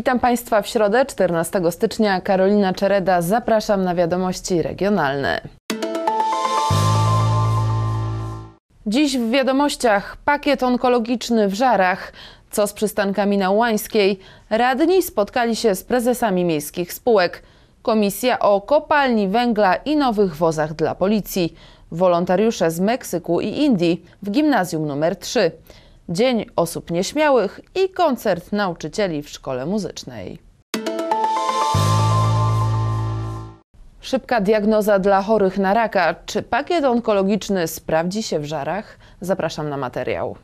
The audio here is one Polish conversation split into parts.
Witam Państwa w środę 14 stycznia. Karolina Czereda, zapraszam na wiadomości regionalne. Dziś w wiadomościach pakiet onkologiczny w Żarach. Co z przystankami na Łańskiej? Radni spotkali się z prezesami miejskich spółek. Komisja o kopalni węgla i nowych wozach dla policji. Wolontariusze z Meksyku i Indii w gimnazjum nr 3. Dzień osób nieśmiałych i koncert nauczycieli w szkole muzycznej. Szybka diagnoza dla chorych na raka. Czy pakiet onkologiczny sprawdzi się w żarach? Zapraszam na materiał.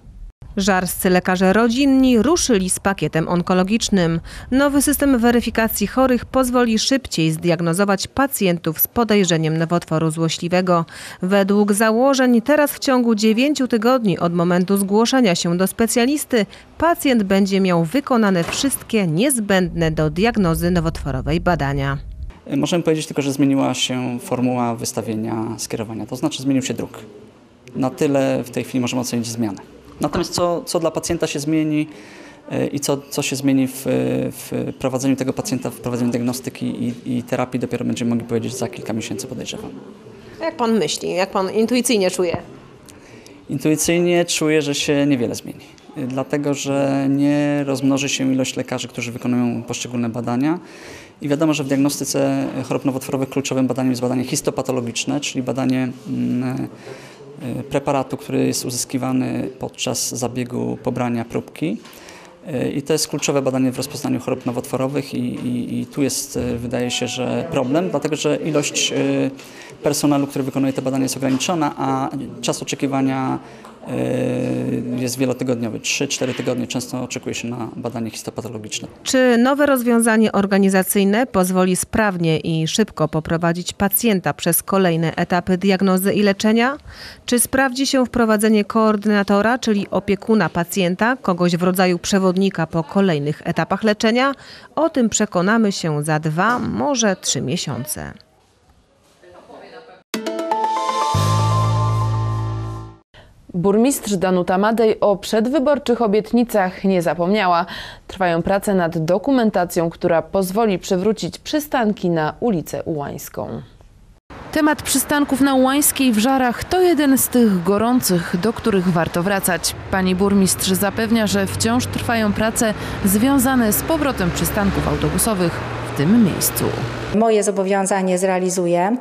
Żarscy lekarze rodzinni ruszyli z pakietem onkologicznym. Nowy system weryfikacji chorych pozwoli szybciej zdiagnozować pacjentów z podejrzeniem nowotworu złośliwego. Według założeń teraz w ciągu 9 tygodni od momentu zgłoszenia się do specjalisty pacjent będzie miał wykonane wszystkie niezbędne do diagnozy nowotworowej badania. Możemy powiedzieć tylko, że zmieniła się formuła wystawienia skierowania, to znaczy zmienił się druk. Na tyle w tej chwili możemy ocenić zmianę. Natomiast co, co dla pacjenta się zmieni e, i co, co się zmieni w, w prowadzeniu tego pacjenta, w prowadzeniu diagnostyki i, i terapii, dopiero będziemy mogli powiedzieć za kilka miesięcy, podejrzewam. Jak pan myśli, jak pan intuicyjnie czuje? Intuicyjnie czuję, że się niewiele zmieni, dlatego że nie rozmnoży się ilość lekarzy, którzy wykonują poszczególne badania. I wiadomo, że w diagnostyce chorób nowotworowych kluczowym badaniem jest badanie histopatologiczne, czyli badanie mm, preparatu, który jest uzyskiwany podczas zabiegu pobrania próbki. E, I to jest kluczowe badanie w rozpoznaniu chorób nowotworowych i, i, i tu jest, e, wydaje się, że problem, dlatego że ilość personelu, który wykonuje te badania jest ograniczona, a czas oczekiwania jest wielotygodniowy, 3-4 tygodnie często oczekuje się na badanie histopatologiczne. Czy nowe rozwiązanie organizacyjne pozwoli sprawnie i szybko poprowadzić pacjenta przez kolejne etapy diagnozy i leczenia? Czy sprawdzi się wprowadzenie koordynatora, czyli opiekuna pacjenta, kogoś w rodzaju przewodnika po kolejnych etapach leczenia? O tym przekonamy się za dwa, może trzy miesiące. Burmistrz Danuta Madej o przedwyborczych obietnicach nie zapomniała. Trwają prace nad dokumentacją, która pozwoli przywrócić przystanki na ulicę Ułańską. Temat przystanków na Łańskiej w Żarach to jeden z tych gorących, do których warto wracać. Pani burmistrz zapewnia, że wciąż trwają prace związane z powrotem przystanków autobusowych w tym miejscu. Moje zobowiązanie zrealizuję.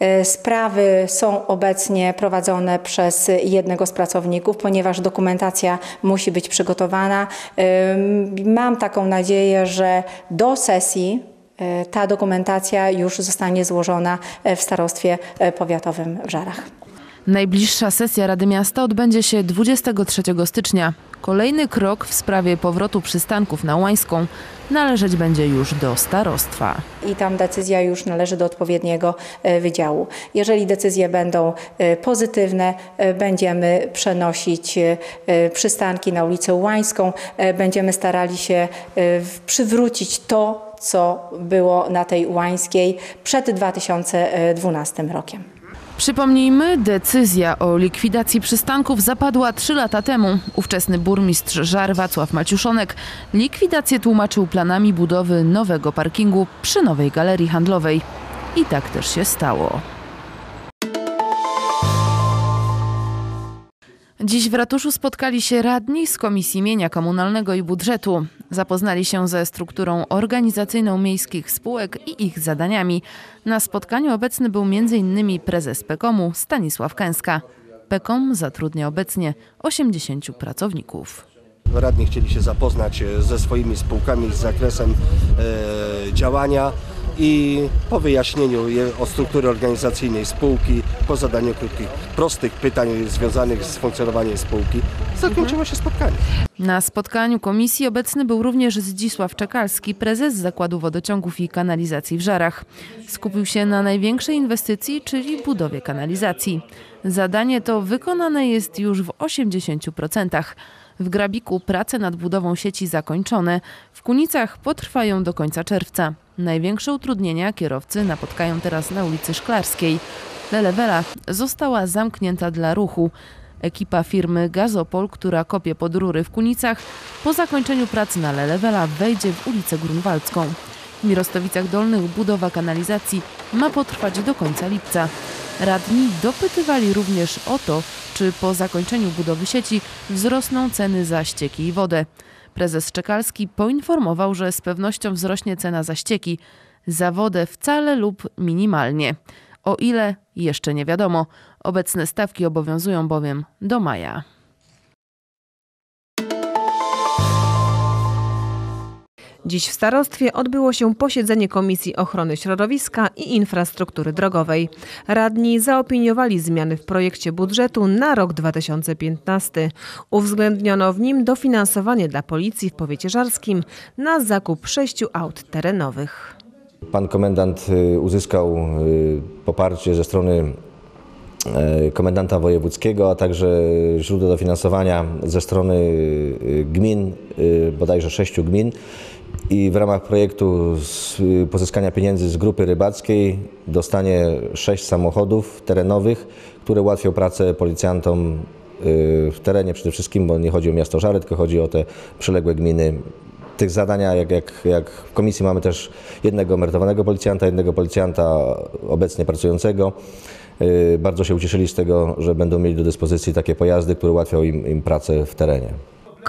E, sprawy są obecnie prowadzone przez jednego z pracowników, ponieważ dokumentacja musi być przygotowana. E, mam taką nadzieję, że do sesji e, ta dokumentacja już zostanie złożona w starostwie powiatowym w Żarach. Najbliższa sesja Rady Miasta odbędzie się 23 stycznia. Kolejny krok w sprawie powrotu przystanków na Łańską należeć będzie już do starostwa. I tam decyzja już należy do odpowiedniego e, wydziału. Jeżeli decyzje będą e, pozytywne, e, będziemy przenosić przystanki na ulicę Łańską, będziemy starali się przywrócić to, co było na tej Łańskiej przed 2012 rokiem. Przypomnijmy, decyzja o likwidacji przystanków zapadła trzy lata temu. Ówczesny burmistrz Żar Wacław Maciuszonek likwidację tłumaczył planami budowy nowego parkingu przy nowej galerii handlowej. I tak też się stało. Dziś w ratuszu spotkali się radni z Komisji Mienia Komunalnego i Budżetu. Zapoznali się ze strukturą organizacyjną miejskich spółek i ich zadaniami. Na spotkaniu obecny był m.in. prezes PEKOM-u Stanisław Kęska. PEKOM zatrudnia obecnie 80 pracowników. Radni chcieli się zapoznać ze swoimi spółkami, z zakresem e, działania i po wyjaśnieniu o struktury organizacyjnej spółki, po zadaniu krótkich, prostych pytań związanych z funkcjonowaniem spółki, zakończyło się spotkanie. Na spotkaniu komisji obecny był również Zdzisław Czekalski, prezes Zakładu Wodociągów i Kanalizacji w Żarach. Skupił się na największej inwestycji, czyli budowie kanalizacji. Zadanie to wykonane jest już w 80%. W Grabiku prace nad budową sieci zakończone, w Kunicach potrwają do końca czerwca. Największe utrudnienia kierowcy napotkają teraz na ulicy Szklarskiej. Lelewela została zamknięta dla ruchu. Ekipa firmy Gazopol, która kopie pod rury w Kunicach, po zakończeniu pracy na Lelewela wejdzie w ulicę Grunwaldzką. W Mirostowicach Dolnych budowa kanalizacji ma potrwać do końca lipca. Radni dopytywali również o to, czy po zakończeniu budowy sieci wzrosną ceny za ścieki i wodę. Prezes Czekalski poinformował, że z pewnością wzrośnie cena za ścieki, za wodę wcale lub minimalnie. O ile jeszcze nie wiadomo. Obecne stawki obowiązują bowiem do maja. Dziś w starostwie odbyło się posiedzenie Komisji Ochrony Środowiska i Infrastruktury Drogowej. Radni zaopiniowali zmiany w projekcie budżetu na rok 2015. Uwzględniono w nim dofinansowanie dla policji w powiecie żarskim na zakup sześciu aut terenowych. Pan komendant y, uzyskał y, poparcie ze strony y, komendanta wojewódzkiego, a także źródło dofinansowania ze strony gmin, bodajże sześciu gmin. I w ramach projektu y, pozyskania pieniędzy z grupy rybackiej dostanie sześć samochodów terenowych, które ułatwią pracę policjantom y, w terenie przede wszystkim, bo nie chodzi o miasto Żary, tylko chodzi o te przyległe gminy tych zadania, jak, jak, jak w komisji mamy też jednego emerytowanego policjanta, jednego policjanta obecnie pracującego. Yy, Bardzo się ucieszyli z tego, że będą mieli do dyspozycji takie pojazdy, które ułatwią im, im pracę w terenie.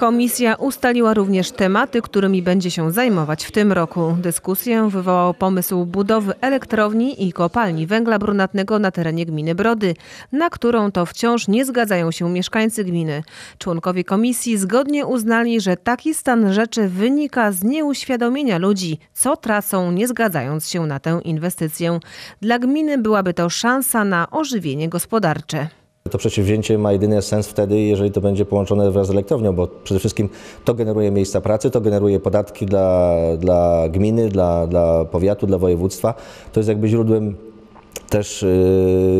Komisja ustaliła również tematy, którymi będzie się zajmować w tym roku. Dyskusję wywołał pomysł budowy elektrowni i kopalni węgla brunatnego na terenie gminy Brody, na którą to wciąż nie zgadzają się mieszkańcy gminy. Członkowie komisji zgodnie uznali, że taki stan rzeczy wynika z nieuświadomienia ludzi, co tracą, nie zgadzając się na tę inwestycję. Dla gminy byłaby to szansa na ożywienie gospodarcze. To przedsięwzięcie ma jedyny sens wtedy, jeżeli to będzie połączone wraz z elektrownią, bo przede wszystkim to generuje miejsca pracy, to generuje podatki dla, dla gminy, dla, dla powiatu, dla województwa. To jest jakby źródłem też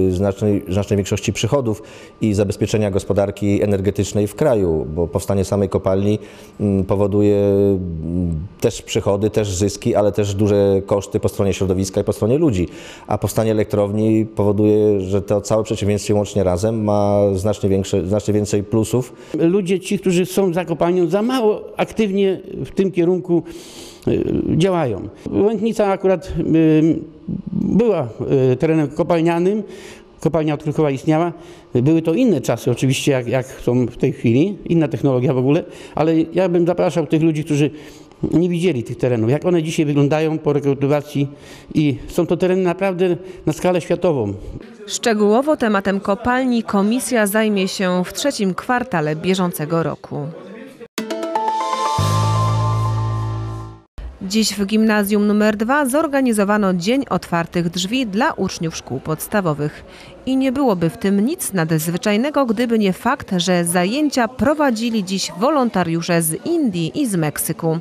yy, znacznej, znacznej większości przychodów i zabezpieczenia gospodarki energetycznej w kraju, bo powstanie samej kopalni mm, powoduje mm, też przychody, też zyski, ale też duże koszty po stronie środowiska i po stronie ludzi. A powstanie elektrowni powoduje, że to całe przedsięwzięcie łącznie razem ma znacznie, większe, znacznie więcej plusów ludzie, ci, którzy są za kopalnią, za mało aktywnie w tym kierunku y, działają. Łętnica akurat y, była y, terenem kopalnianym, kopalnia odkrykowa istniała. Były to inne czasy oczywiście, jak, jak są w tej chwili, inna technologia w ogóle, ale ja bym zapraszał tych ludzi, którzy nie widzieli tych terenów, jak one dzisiaj wyglądają po rekultywacji i są to tereny naprawdę na skalę światową. Szczegółowo tematem kopalni komisja zajmie się w trzecim kwartale bieżącego roku. Dziś w gimnazjum nr 2 zorganizowano Dzień Otwartych Drzwi dla uczniów szkół podstawowych. I nie byłoby w tym nic nadzwyczajnego, gdyby nie fakt, że zajęcia prowadzili dziś wolontariusze z Indii i z Meksyku.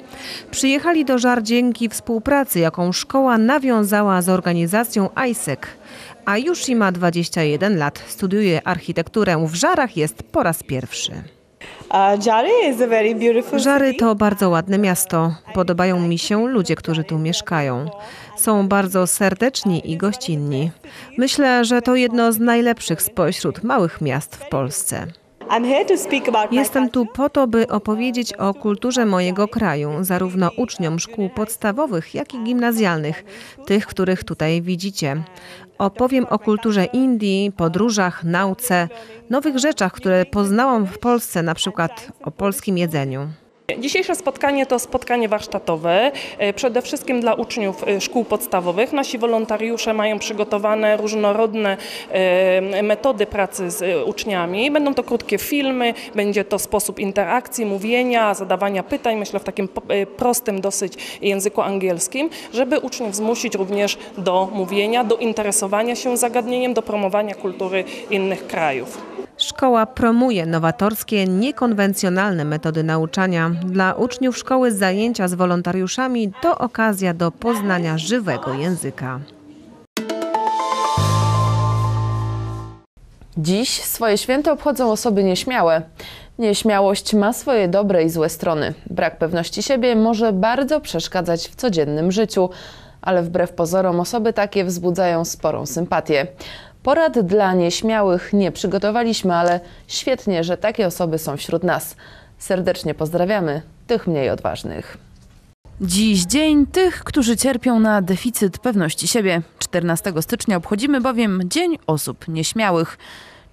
Przyjechali do Żar dzięki współpracy, jaką szkoła nawiązała z organizacją ISEC. A już ma 21 lat, studiuje architekturę w Żarach, jest po raz pierwszy. Żary to bardzo ładne miasto. Podobają mi się ludzie, którzy tu mieszkają. Są bardzo serdeczni i gościnni. Myślę, że to jedno z najlepszych spośród małych miast w Polsce. Jestem tu po to, by opowiedzieć o kulturze mojego kraju, zarówno uczniom szkół podstawowych, jak i gimnazjalnych, tych, których tutaj widzicie. Opowiem o kulturze Indii, podróżach, nauce, nowych rzeczach, które poznałam w Polsce, na przykład o polskim jedzeniu. Dzisiejsze spotkanie to spotkanie warsztatowe, e, przede wszystkim dla uczniów e, szkół podstawowych. Nasi wolontariusze mają przygotowane różnorodne e, metody pracy z uczniami. Będą to krótkie filmy, będzie to sposób interakcji, mówienia, zadawania pytań, myślę w takim prostym dosyć języku angielskim, żeby uczniów zmusić również do mówienia, do interesowania się zagadnieniem, do promowania kultury innych krajów. Szkoła promuje nowatorskie, niekonwencjonalne metody nauczania. Dla uczniów szkoły zajęcia z wolontariuszami to okazja do poznania żywego języka. Dziś swoje święto obchodzą osoby nieśmiałe. Nieśmiałość ma swoje dobre i złe strony. Brak pewności siebie może bardzo przeszkadzać w codziennym życiu, ale wbrew pozorom osoby takie wzbudzają sporą sympatię. Porad dla nieśmiałych nie przygotowaliśmy, ale świetnie, że takie osoby są wśród nas. Serdecznie pozdrawiamy tych mniej odważnych. Dziś dzień tych, którzy cierpią na deficyt pewności siebie. 14 stycznia obchodzimy bowiem Dzień Osób Nieśmiałych.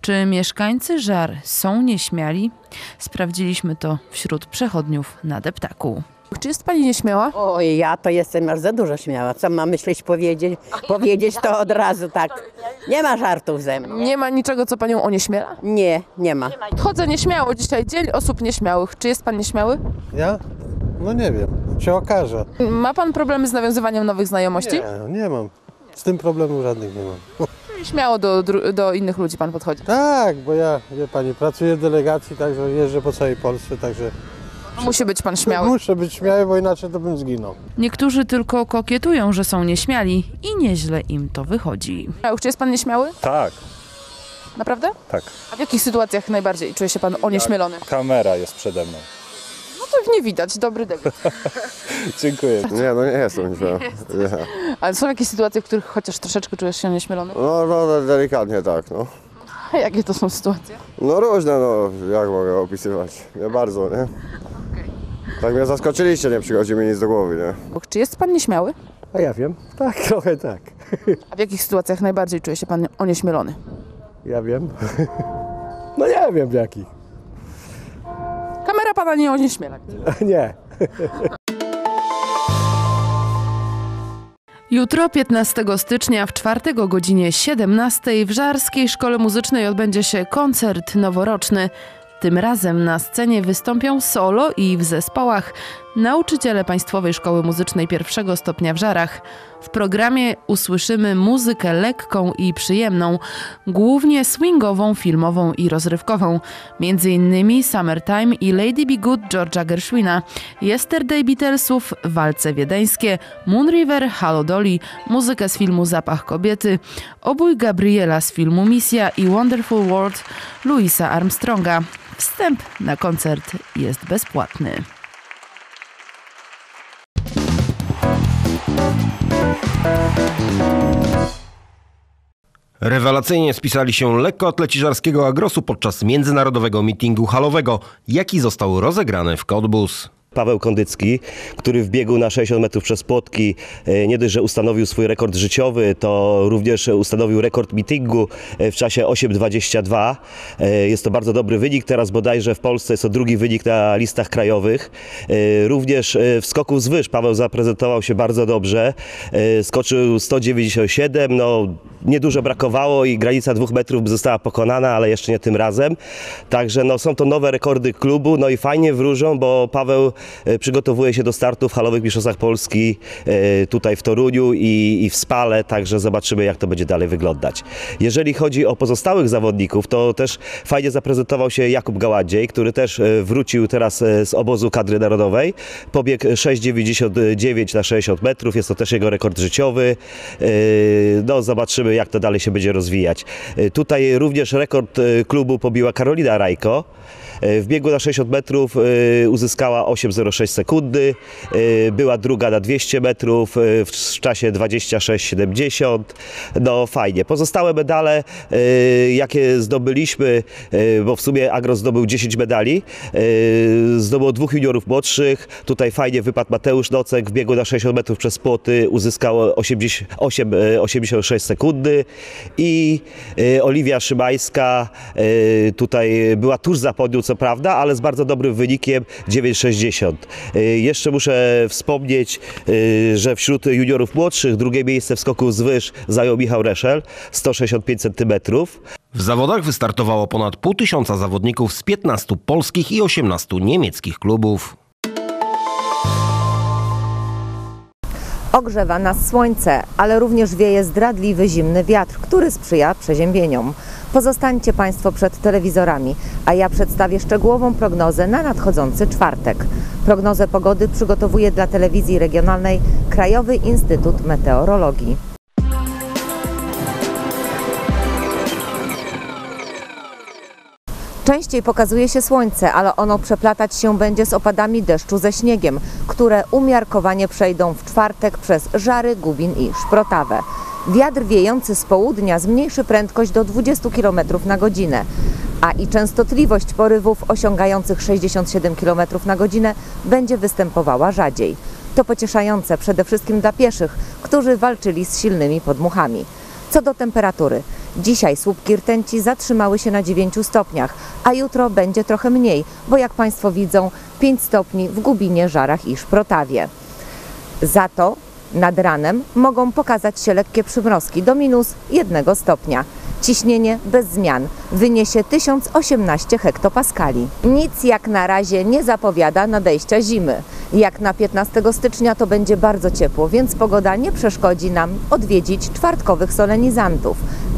Czy mieszkańcy Żar są nieśmiali? Sprawdziliśmy to wśród przechodniów na deptaku. Czy jest pani nieśmiała? Oj, ja to jestem aż za dużo śmiała. Co mam myśleć, powiedzieć? Powiedzieć to od razu tak. Nie ma żartów ze mną. Nie ma niczego, co panią onieśmiela? Nie, nie ma. Chodzę nieśmiało dzisiaj, Dzień Osób Nieśmiałych. Czy jest pan nieśmiały? Ja? No nie wiem, się okaże. Ma pan problemy z nawiązywaniem nowych znajomości? Nie, nie mam. Z tym problemu żadnych nie mam. Śmiało do, dru- do innych ludzi pan podchodzi. Tak, bo ja, wie pani, pracuję w delegacji, także jeżdżę po całej Polsce, także Musi być pan śmiały. muszę być śmiały, bo inaczej to bym zginął. Niektórzy tylko kokietują, że są nieśmiali i nieźle im to wychodzi. Czy jest pan nieśmiały? Tak, Naprawdę? tak. A w jakich sytuacjach najbardziej czuje się pan onieśmielony? Kamera jest przede mną. No to nie widać, dobry debiut. Dziękuję. Nie, no nie jestem śmiały. Nie. Ale są jakieś sytuacje, w których chociaż troszeczkę czujesz się onieśmielony? No, no, delikatnie tak, no. A jakie to są sytuacje? No różne, no, jak mogę opisywać? Nie bardzo, nie? Tak mnie zaskoczyliście, nie przychodzi mi nic do głowy, nie? Czy jest pan nieśmiały? A ja wiem, tak, trochę tak. A w jakich sytuacjach najbardziej czuje się pan onieśmielony? Ja wiem. No nie wiem w jakich. Kamera pana nie onieśmiela. Nie. Jutro, 15 stycznia w czwartek o godzinie 17 w Żarskiej Szkole Muzycznej odbędzie się koncert noworoczny. Tym razem na scenie wystąpią solo i w zespołach nauczyciele Państwowej Szkoły Muzycznej pierwszego stopnia w Żarach. W programie usłyszymy muzykę lekką i przyjemną, głównie swingową, filmową i rozrywkową. Między innymi Summertime i Lady Be Good George'a Gershwina, Yesterday Beatlesów, Walce Wiedeńskie, Moon River, Halo Dolly, muzykę z filmu Zapach Kobiety, obój Gabriela z filmu Misja i Wonderful World Louisa Armstronga. Wstęp na koncert jest bezpłatny. Rewelacyjnie spisali się lekkoatleci żarskiego Agrosu podczas międzynarodowego meetingu halowego, jaki został rozegrany w Cottbus. Paweł Kondycki, który w biegu na 60 metrów przez płotki e, nie dość, że ustanowił swój rekord życiowy, to również ustanowił rekord meetingu e, w czasie 8.22. E, Jest to bardzo dobry wynik. Teraz bodajże w Polsce jest to drugi wynik na listach krajowych. Również w skoku z wyż Paweł zaprezentował się bardzo dobrze. Skoczył 197, no niedużo brakowało i granica dwóch metrów została pokonana, ale jeszcze nie tym razem. Także no, są to nowe rekordy klubu, no i fajnie wróżą, bo Paweł E, przygotowuje się do startu w halowych mistrzostwach Polski e, tutaj w Toruniu i, i w Spale, także zobaczymy jak to będzie dalej wyglądać. Jeżeli chodzi o pozostałych zawodników, to też fajnie zaprezentował się Jakub Gaładziej, który też e, wrócił teraz z obozu kadry narodowej. Pobieg 6,99 na 60 metrów, jest to też jego rekord życiowy. No zobaczymy jak to dalej się będzie rozwijać. Tutaj również rekord klubu pobiła Karolina Rajko. W biegu na 60 metrów uzyskała 8 0,06 sekundy, y, była druga na 200 metrów y, w czasie 26,70. No fajnie. Pozostałe medale, y, jakie zdobyliśmy, bo w sumie Agro zdobył 10 medali, zdobyło dwóch juniorów młodszych. Tutaj fajnie wypadł Mateusz Nocek w biegu na 60 metrów przez płoty, uzyskał 80, 86 sekundy i Oliwia Szymańska tutaj była tuż za podium, co prawda, ale z bardzo dobrym wynikiem 9,60. E, Jeszcze muszę wspomnieć, e, że wśród juniorów młodszych drugie miejsce w skoku z wyż zajął Michał Reszel, 165 cm. W zawodach wystartowało ponad pół tysiąca zawodników z 15 polskich i 18 niemieckich klubów. Ogrzewa nas słońce, ale również wieje zdradliwy zimny wiatr, który sprzyja przeziębieniom. Pozostańcie Państwo przed telewizorami, a ja przedstawię szczegółową prognozę na nadchodzący czwartek. Prognozę pogody przygotowuje dla telewizji regionalnej Krajowy Instytut Meteorologii. Częściej pokazuje się słońce, ale ono przeplatać się będzie z opadami deszczu ze śniegiem, które umiarkowanie przejdą w czwartek przez Żary, Gubin i Szprotawę. Wiatr wiejący z południa zmniejszy prędkość do 20 km na godzinę, a i częstotliwość porywów osiągających 67 km na godzinę będzie występowała rzadziej. To pocieszające przede wszystkim dla pieszych, którzy walczyli z silnymi podmuchami. Co do temperatury. Dzisiaj słupki rtęci zatrzymały się na 9 stopniach, a jutro będzie trochę mniej, bo jak Państwo widzą 5 stopni w Gubinie, Żarach i Szprotawie. Za to nad ranem mogą pokazać się lekkie przymrozki do minus 1 stopnia. Ciśnienie bez zmian wyniesie 1018 hektopaskali. Nic jak na razie nie zapowiada nadejścia zimy. Jak na 15 stycznia to będzie bardzo ciepło, więc pogoda nie przeszkodzi nam odwiedzić czwartkowych solenizantów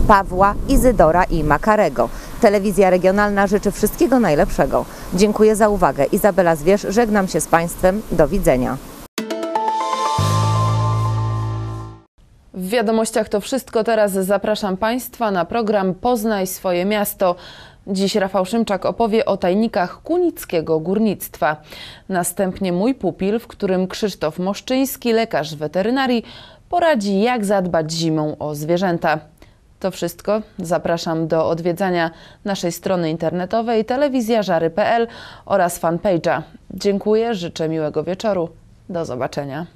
Pawła, Izydora i Makarego. Telewizja regionalna życzy wszystkiego najlepszego. Dziękuję za uwagę. Izabela Zwierz, żegnam się z Państwem. Do widzenia. W wiadomościach to wszystko. Teraz zapraszam Państwa na program Poznaj swoje miasto. Dziś Rafał Szymczak opowie o tajnikach kunickiego górnictwa. Następnie mój pupil, w którym Krzysztof Moszczyński, lekarz weterynarii, poradzi jak zadbać zimą o zwierzęta. To wszystko. Zapraszam do odwiedzania naszej strony internetowej telewizjażary.pl oraz fanpage'a. Dziękuję, życzę miłego wieczoru. Do zobaczenia.